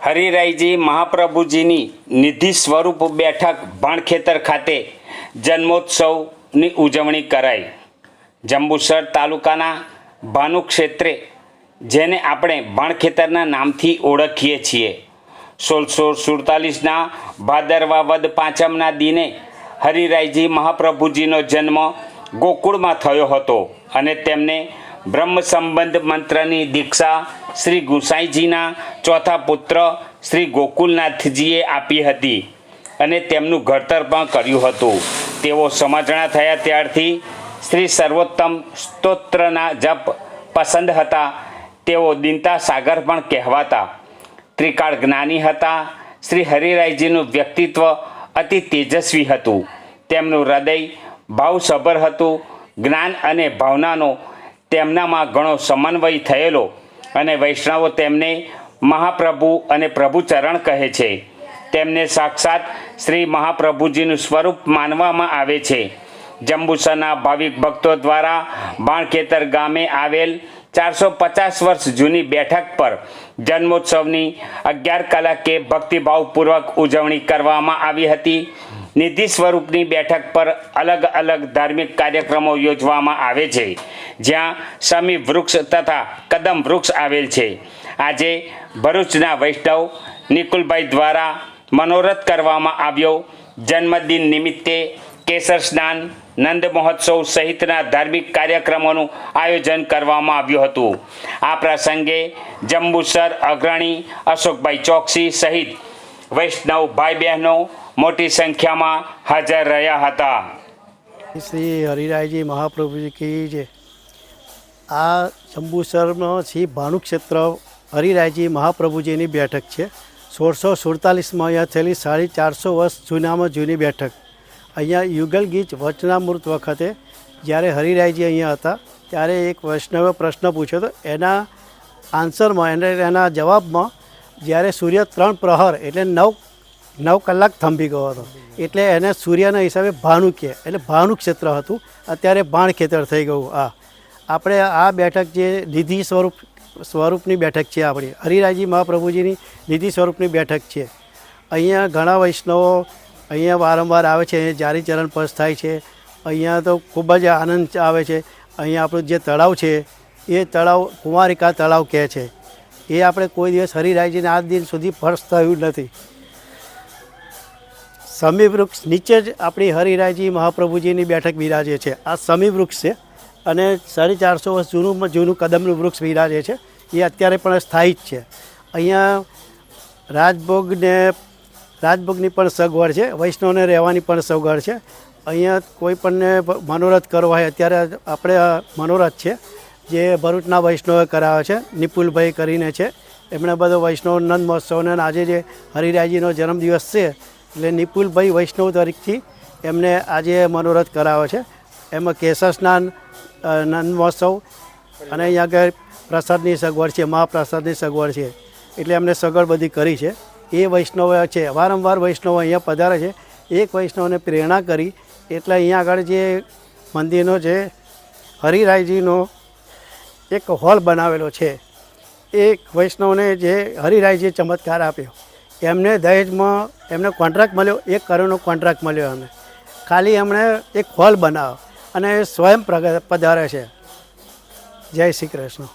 હરિરાયજી મહાપ્રભુજીની નિધિ સ્વરૂપ બેઠક ભણખેતર ખાતે જન્મોત્સવની ઉજવણી કરાઈ. જંબુસર તાલુકાના ભાનુ ક્ષેત્રે, જેને આપણે ભણખેતરના નામથી ઓળખીએ છીએ. સોળસો સુડતાલીસના ભાદરવા વદ પાંચમના દિને હરિરાયજી મહાપ્રભુજીનો જન્મ ગોકુળમાં થયો હતો અને તેમને બ્રહ્મ સંબંધ મંત્રની દીક્ષા શ્રી ગુસાઈજીના ચોથા પુત્ર શ્રી ગોકુલનાથજીએ આપી હતી અને તેમનું ઘડતર પણ કર્યું હતું. તેઓ સમજણા થયા ત્યારથી શ્રી સર્વોત્તમ સ્તોત્રના જપ પસંદ હતા. તેઓ દિનતા સાગર પણ કહેવાતા. ત્રિકાળ જ્ઞાની હતા. શ્રી હરિરાયજીનું વ્યક્તિત્વ અતિ તેજસ્વી હતું. તેમનું હૃદય ભાવસભર હતું. જ્ઞાન અને ભાવનાનો તેમનામાં ઘણો સમન્વય થયેલો. અને વૈષ્ણવો તેમને મહાપ્રભુ અને પ્રભુચરણ કહે છે. તેમને સાક્ષાત શ્રી મહાપ્રભુજીનું સ્વરૂપ માનવામાં આવે છે. જંબુસરના ભાવિક ભક્તો દ્વારા બાણખેતર ગામે આવેલ ચારસો પચાસ વર્ષ જૂની બેઠક પર જન્મોત્સવની અગિયાર કલાકે ભક્તિભાવપૂર્વક ઉજવણી કરવામાં આવી હતી. નિધિ સ્વરૂપની બેઠક પર અલગ અલગ ધાર્મિક કાર્યક્રમો યોજવામાં આવે છે, જ્યાં સમી વૃક્ષ તથા કદમ વૃક્ષ આવેલ છે. આજે ભરૂચના વૈષ્ણવ નિકુલભાઈ દ્વારા મનોરથ કરવામાં આવ્યો. જન્મદિન નિમિત્તે કેસર સ્નાન, નંદ મહોત્સવ સહિતના ધાર્મિક કાર્યક્રમોનું આયોજન કરવામાં આવ્યું હતું. આ પ્રસંગે જંબુસર અગ્રણી અશોકભાઈ ચોકસી સહિત વૈષ્ણવ ભાઈ બહેનો મોટી સંખ્યામાં હાજર રહ્યા હતા. શ્રી હરિરાયજી મહાપ્રભુજી કી છે આ જંબુસરમાં શ્રી ભાનુક્ષેત્ર હરિરાયજી મહાપ્રભુજીની બેઠક છે. સોળસો સુડતાલીસમાં અહીંયા થયેલી સાડી ચારસો વર્ષ જૂનામાં જૂની બેઠક. અહીંયા યુગલ ગીચ વચનામૃત વખતે જ્યારે હરિરાયજી અહીંયા હતા, ત્યારે એક વૈષ્ણવે પ્રશ્ન પૂછ્યો હતો એના આન્સરમાં એને એના જવાબમાં જ્યારે સૂર્ય ત્રણ પ્રહર એટલે નવ નવ કલાક થંભી ગયો હતો. એટલે એને સૂર્યના હિસાબે ભાનુ કહે. એટલે ભાનુ ક્ષેત્ર હતું. અત્યારે ભાણ ખેતર થઈ ગયું. આ આપણે આ બેઠક જે નિધિ સ્વરૂપ, સ્વરૂપની બેઠક છે આપણી. હરિરાયજી મહાપ્રભુજીની નિધિ સ્વરૂપની બેઠક છે. અહીંયા ઘણા વૈષ્ણવો અહીંયા વારંવાર આવે છે. અહીંયા જારી ચરણ પસ થાય છે. અહીંયા તો ખૂબ જ આનંદ આવે છે. અહીંયા આપણું જે તળાવ છે, એ તળાવ કુમારિકા તળાવ કહે છે. એ આપણે કોઈ દિવસ હરિરાયજીને આજ દિન સુધી ફર્શ થયું નથી. સમી વૃક્ષ નીચે જ આપણી હરિરાયજી મહાપ્રભુજીની બેઠક બિરાજે છે. આ સમી વૃક્ષ છે અને સાડી ચારસો વર્ષ જૂનું જૂનું કદમનું વૃક્ષ બિરાજે છે. એ અત્યારે પણ સ્થાયી જ છે. અહીંયા રાજભોગને, રાજભોગની પણ સગવડ છે. વૈષ્ણવને રહેવાની પણ સગવડ છે. અહીંયા કોઈ પણને મનોરથ કરવો હોય અત્યારે આપણે મનોરથ છે. જે ભરૂચના વૈષ્ણવે કરાવે છે, નિપુલભાઈ કરીને છે. એમણે બધો વૈષ્ણવ નંદ મહોત્સવને આજે જે હરિરાયજીનો જન્મદિવસ છે એટલે નિપુલભાઈ વૈષ્ણવ તરીકેથી એમને આજે મનોરથ કરાવે છે. એમાં કેસર સ્નાન નંદ મહોત્સવ અને અહીંયા આગળ પ્રસાદની સગવડ છે, મહાપ્રસાદની સગવડ છે. એટલે એમને સગવડ બધી કરી છે. એ વૈષ્ણવ છે, વારંવાર વૈષ્ણવ અહીંયા પધારે છે. એક વૈષ્ણવને પ્રેરણા કરી એટલે અહીંયા આગળ જે મંદિરનો જે હરિરાયજીનો એક હોલ બનાવેલો છે. એક વૈષ્ણવને જે હરિરાયજીએ ચમત્કાર આપ્યો. એમને દહેજમાં એમને કોન્ટ્રાક્ટ મળ્યો, એક કરોડનો કોન્ટ્રાક્ટ મળ્યો અમને ખાલી એમણે એક હોલ બનાવ્યો અને સ્વયં પ્રગ, પધારે છે. જય શ્રી કૃષ્ણ.